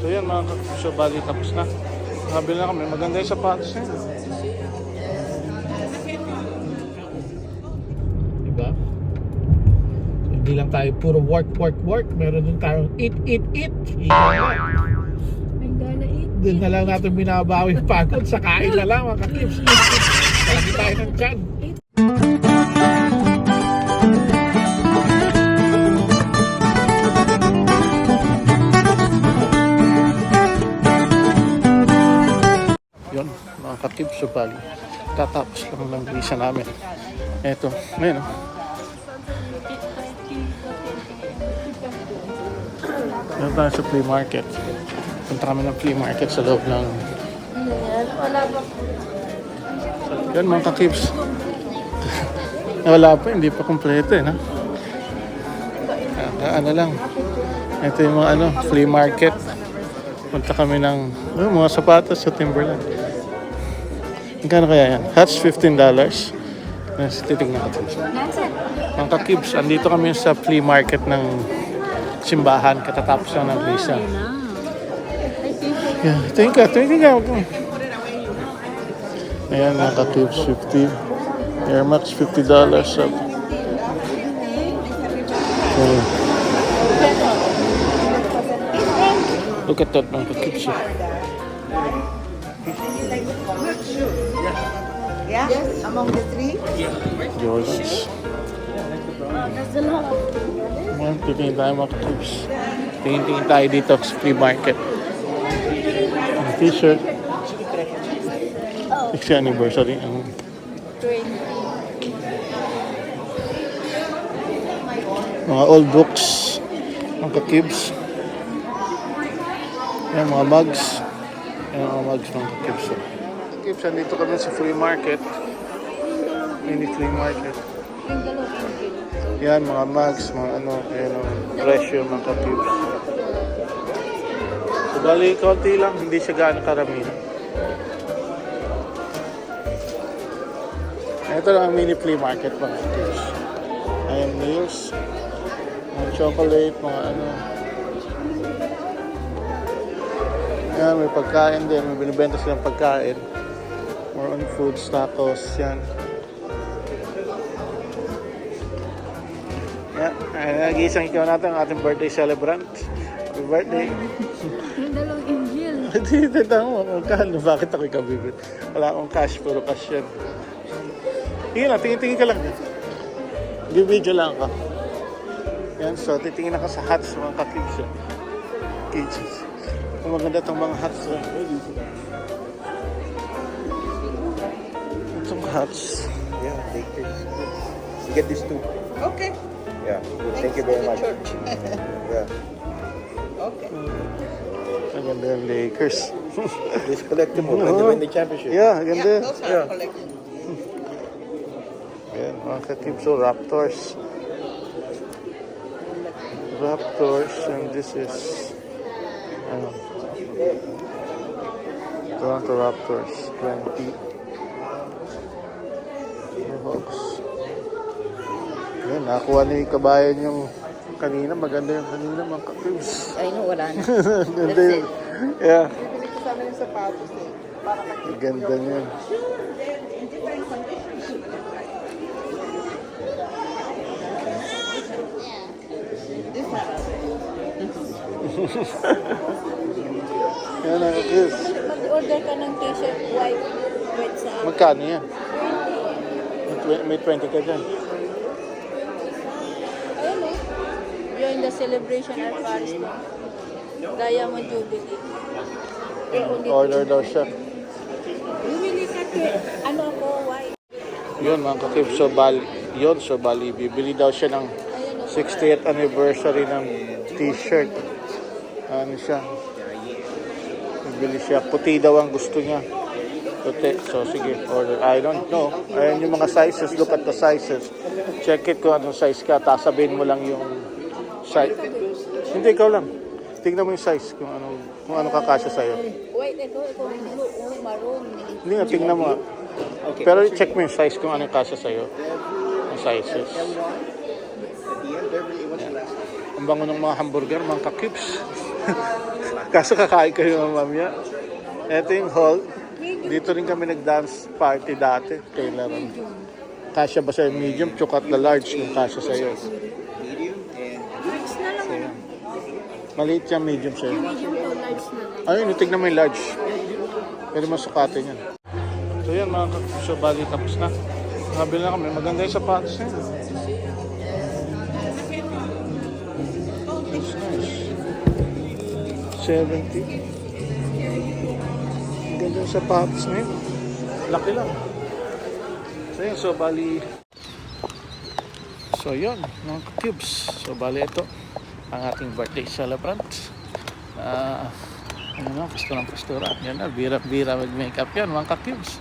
So yan mga kakipso, bali tapos na. Nakabili na kami. Maganda yung sapatos niya. Diba? So, hindi lang tayo puro work, work, work. Meron din tayong eat, eat, eat. Doon na lang natin binabawi yung pagod sa kain na lang mga kips. Eat, eat. Malaki tayo ng tiyan. Bali. Tatapos lang ng visa namin. Eto, ngayon. oh. Meron tayo sa flea market. Punta kami ng flea market sa loob ng... Yan mga kakips. Wala pa, hindi pa kompleto eh. No? Ah, ano lang. Ito yung mga ano, flea market. Punta kami ng oh, mga sapatos sa Timberland. Magkano kaya yan? Hats $15. Yes, titignan natin. Mga kakibs, andito kami sa flea market ng simbahan katatapos lang ng visa. Yeah, tingin ka, tingin ka. Ayan, mga kakibs, 50. Air Max, $50. So, okay. Look at that, mga kakibs. oh. Yeah? Among the three? Lot. Ayan, titingin tayo mga kakibs. Tingin-tingin tayo dito sa flea market. Ang t-shirt. 60 anniversary. Ang 20. mga old books. Mga kakibs. Ayan, mga mugs. Ayan, mga mugs ng kakibs. oh. Kakibs, andito kami sa flea market. Mini flea market. Yan, mga mugs, mga ano, ayan ang presyo ng kakibs. So, bali, konti lang, hindi siya gaano karamihan. Ito lang ang mini flea market mga kakibs. Ayan, meals, mga chocolate, mga ano. Yan, may pagkain din, may binibenta silang pagkain. More on foods, tacos, yan. Yeah, nag-iisang ikaw natin ang ating birthday celebrant. Happy birthday. Yung dalawang engine. Hindi, tanda mo, magkano, bakit ako ikabibit? Wala akong cash, puro cash yan. Sige lang, tingin-tingin ka lang. Bibidyo lang ako. Yan, so titingin ako sa hats, mga yan. Cages. Kung maganda itong mga hats. yan. Itong hats. Yeah, take this. You get these two. Okay. Yeah. Good. Thank you very much. Church. Yeah. okay. Ang ganda ng Lakers. This collectible. When they win the championship. yeah, ang ganda. Yeah, those are Yeah. collected. Ayan, mga Raptors. Raptors, and this is ano, Toronto Raptors, 20. Hawks. Ayan, nakakuha ni kabayan yung kanina. Maganda yung kanina, mga kakibs. I know, wala na. Ganda yun. Yeah, Kasama yung sapatos eh. Para ganda one. Yan, mga kakibs. Mag-order ka ng t-shirt white with sa Magkano yan? May tw- May 20 ka dyan. Ayun eh. During the celebration at Paris no? Diamond Jubilee. Eh. Order daw siya. Bumili ka kay, ano ako, white. Yun mga kakip, so bali, yun, so bali, bibili daw siya ng 60th anniversary ng t-shirt. Ano siya? Bibili siya. Puti daw ang gusto niya. Puti. So sige, order. I don't know. Ayan yung mga sizes. Look at the sizes. Check it kung anong size ka. Tapos sabihin mo lang yung size. Hindi, ikaw lang. Tingnan mo yung size kung anong, kung anong kakasya sa'yo. White ito, ito yung blue, oh, maroon. Hindi nga, tingnan mo. Pero check mo yung size kung anong kasya sa'yo. Yung sizes. Ang bango ng mga hamburger, mga kakibs. Kaso kakain kayo mamaya. Ito yung hall. Dito rin kami nag-dance party dati. Kailan. Kasya ba sa'yo medium? Chukat na large kung kasya sa'yo. Large na lang. Ayan. Maliit yung medium sa'yo. Medium to large na lang. Ayun, tignan mo yung large. Pwede mo sukatin yan. So yan mga kakusyo, bali tapos na. Nakabili na kami. Maganda yung sapatos na yun. That's nice. 70. Yung sapatos na yun. Laki lang. So yun, so bali... So yun, mga cubes. So bali ito, ang ating birthday celebrant. Ah... ano na, pastura ng pastura. Yan na, bira-bira mag-makeup yan, mga ka-cubes.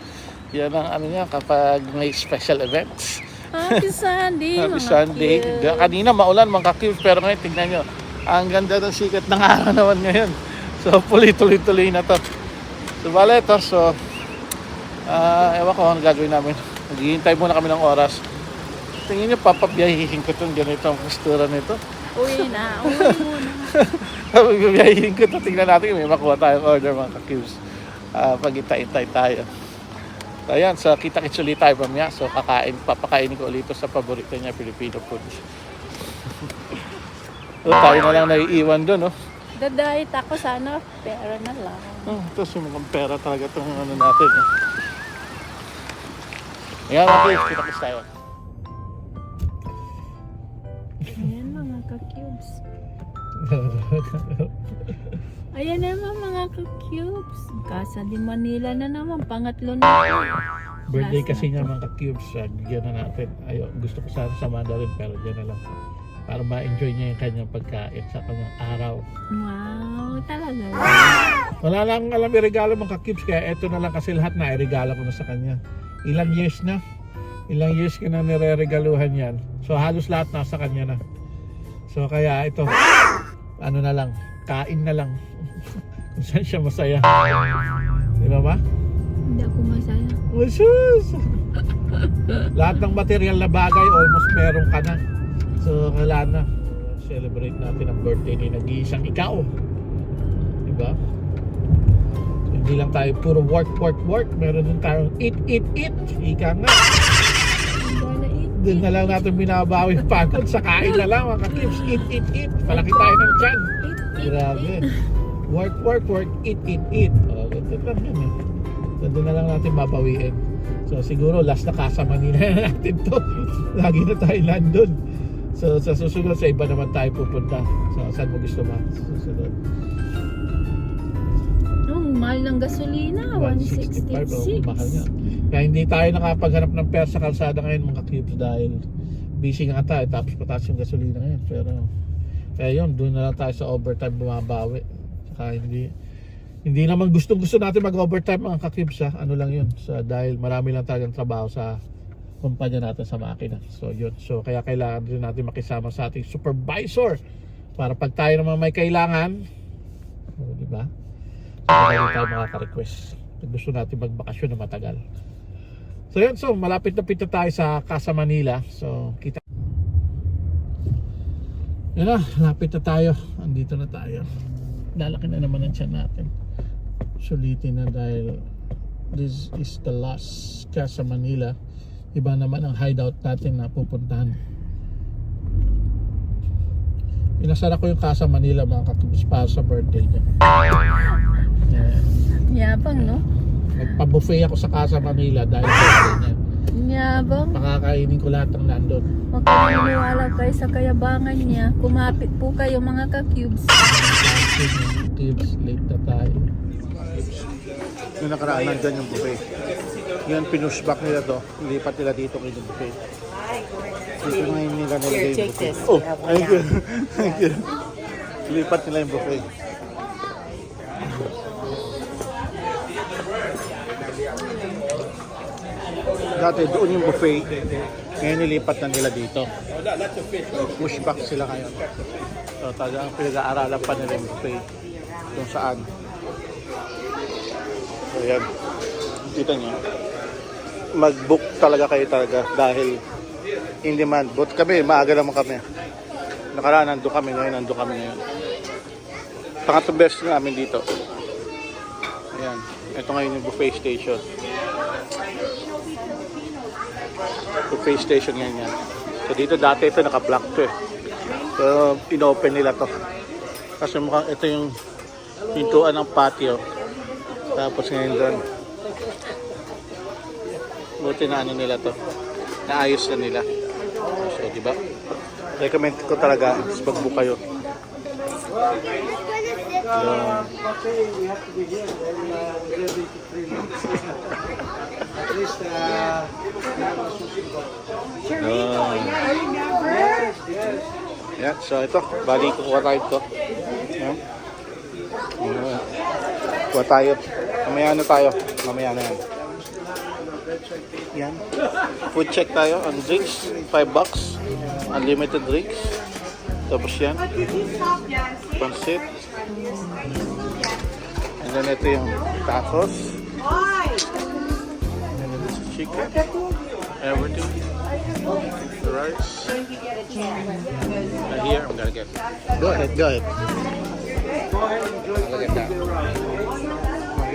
Yan ang ano niya kapag may special events. Happy Sunday, Happy mga Sunday. cute. Ga- Kanina maulan mga ka-cubes, pero ngayon tignan nyo. Ang ganda ng sikat ng araw naman ngayon. So, puli-tuloy-tuloy na to. So, bale ito. So, ah ewan ko ano gagawin namin. Maghihintay muna kami ng oras. Tingin nyo, papabiyahihin ko itong ganito ang postura nito. Uwi na, uwi muna. Papabiyahihin ko ito. Tingnan natin may makuha tayong order mga ka-cubes. Ah, pag-itay-itay tayo. So, ayan. So, kita-kits ulit tayo mamaya. So, kakain, papakainin ko ulit sa paborito niya, Filipino food. so, tayo na lang naiiwan doon, no? Dadahit ako sana, pera na lang. Oh, ito, sumukhang pera talaga itong ano natin. Eh. Ayan, okay. Kita-kits tayo. Ayan mga ka-cubes. Ayan naman mga ka-cubes. Casa de Manila na naman, pangatlo na. Birthday Last kasi niya mga ka-cubes. Uh, bigyan na natin. Ayo, gusto ko sana samahan na rin pero dyan na lang. Para ma-enjoy niya yung kanyang pagkain sa kanyang araw. Wow, talaga. Wala lang alam yung regalo mga ka-cubes kaya eto na lang kasi lahat na regalo ko na sa kanya. Ilang years na? Ilang years ko na nire-regaluhan yan. So halos lahat nasa kanya na. So kaya ito, ano na lang, kain na lang. Kung saan siya masaya. Di ba ba? Hindi ako masaya. Oh, sus! Lahat ng material na bagay, almost meron ka na. So, kailangan na. Celebrate natin ang birthday ni nag-iisang ikaw. Diba? So, hindi lang tayo puro work, work, work. Meron din tayong eat, eat, eat. Ika nga. Doon na lang natin binabawi yung pagod sa kain na lang. Mga kips, eat, eat, eat. Palaki tayo ng tiyan. Grabe. Work, work, work, eat, eat, eat. Oh, ganito lang yun eh. So, doon na lang natin babawiin. So siguro last na Casa Manila na natin to. Lagi na tayo nandun. So sa susunod sa iba naman tayo pupunta. So saan mo gusto ba? Sa susunod. Oh, mahal ng gasolina, 165. Oh, 166. mahal nga. Kaya hindi tayo nakapaghanap ng pera sa kalsada ngayon mga cubes dahil busy nga tayo tapos pataas yung gasolina ngayon. Pero kaya yun, doon na lang tayo sa overtime bumabawi. Saka hindi hindi naman gustong gusto natin mag-overtime mga kakibs ha. Ano lang yun. Sa, dahil marami lang tayong trabaho sa kumpanya natin sa makina. So yun. So kaya kailangan din natin makisama sa ating supervisor para pag tayo naman may kailangan, o, di ba? So hindi tayo makaka-request. Gusto natin magbakasyon na matagal. So yun, so malapit na pito tayo sa Casa Manila. So kita. Yun na, lapit na tayo. Andito na tayo. Lalaki na naman ang tiyan natin. Sulitin na dahil this is the last Casa Manila. Iba naman ang hideout natin na pupuntahan. Pinasara ko yung Casa Manila mga kakibis para sa birthday niya. Yeah. Yabang, no? Nagpa-buffet ako sa Casa Manila dahil birthday niya. Yabang. Pakakainin ko lahat ng nandun. Huwag kayo maniwala kayo sa kayabangan niya. Kumapit po kayo mga ka-cubes. Tips, late na tayo. Yung nakaraan nandyan yung buffet. Yan, pinushback nila to. Lipat nila dito kay yung buffet. Dito ngayon nila nilagay yung buffet. Oh, thank you. thank you. Lipat nila yung buffet. Dati doon yung buffet. Ngayon nilipat na nila dito. Pushback sila ngayon. So talagang pinag-aaralan pa nila yung buffet. Kung saan. So yan. Kita niyo. Mag-book talaga kayo talaga dahil in demand. But kami, maaga naman kami. Nakaraan nandun kami ngayon, nandun kami ngayon. Pangatlong beses na namin dito. Ayan. Ito ngayon yung buffet station. Buffet station ngayon yan. So dito dati ito naka-block to eh. So inopen nila to. Kasi mukhang ito yung pintuan ng patio. Tapos ngayon doon. Buti na ano nila to. Naayos na nila. So di ba? Recommend ko talaga is pag-book kayo. Yan. Yan, so ito, bali kukuha tayo ito. Yan. Yan. Kuha tayo. Mamaya na tayo. Mamaya na yan. Yan. Food check tayo. Ang drinks, 5 bucks. Unlimited drinks. Tapos yan. Pansit. And then ito yung tacos. And then this is chicken. Everything. The rice. And here, I'm gonna get. Go ahead, go ahead. Look at that.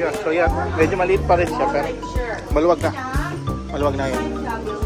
Yeah, so yeah, medyo maliit pa rin siya pero maluwag na. Maluwag na yun.